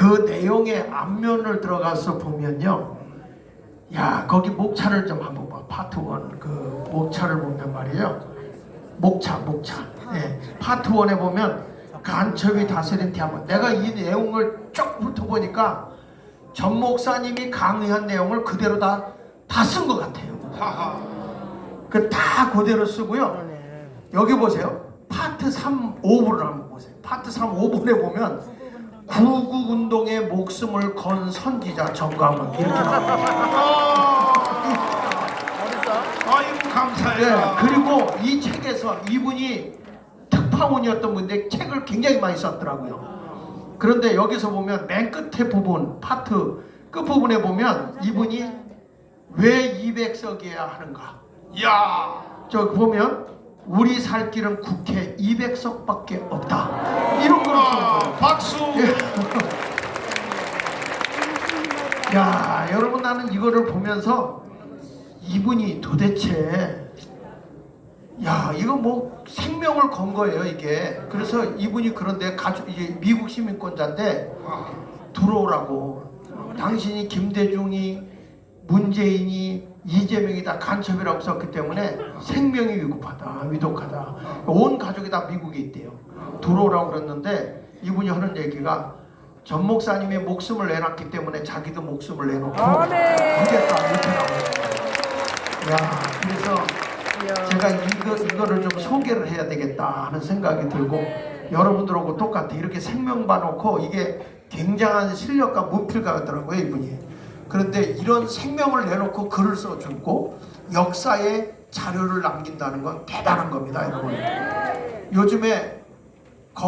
그 내용의 앞면을 들어가서 보면요. 야, 거기 목차를 좀 한번 봐. 파트 1. 그 목차를 보면 말이에요. 목차, 목차. 예. 파트 1에 보면 간첩이 다스린 태양은 내가 이 내용을 쭉 훑어보니까 전 목사님이 강의한 내용을 그대로 다 다 쓴 것 같아요. 그 다 그대로 쓰고요. 여기 보세요. 파트 3, 5부를 한번 보세요. 파트 3, 5부에 보면 구국 운동에 목숨을 건 선지자 정광훈 이렇게 나와요. 아이고 네, 감사해요. 그리고 이 책에서 이분이 특파원이었던 분인데 책을 굉장히 많이 썼더라고요. 그런데 여기서 보면 맨 끝에 부분 파트 끝 부분에 보면 이분이 왜 200석이어야 하는가? 야. 저 보면 우리 살 길은 국회 200석밖에 없다. 이런 걸 와, 써요. 야, 여러분 나는 이거를 보면서 이분이 도대체 야, 이거 뭐 생명을 건 거예요, 이게. 그래서 이분이 그런데 가족 이제 미국 시민권자인데 들어오라고. 당신이 김대중이 문재인이 이재명이 다 간첩이라고 썼기 때문에 생명이 위급하다, 위독하다. 온 가족이 다 미국에 있대요. 들어오라고 그랬는데 이분이 하는 얘기가 전 목사님의 목숨을 내놨기 때문에 자기도 목숨을 내놓고 하겠다 이렇게 나오는 야, 그래서 제가 이거 이거를 좀 소개를 해야 되겠다 하는 생각이 들고 여러분들하고 똑같아. 이렇게 생명 봐놓고 이게 굉장한 실력과 무필가 같더라고요 이분이. 그런데 이런 생명을 내놓고 글을 써주고 역사에 자료를 남긴다는 건 대단한 겁니다 여러분. 요즘에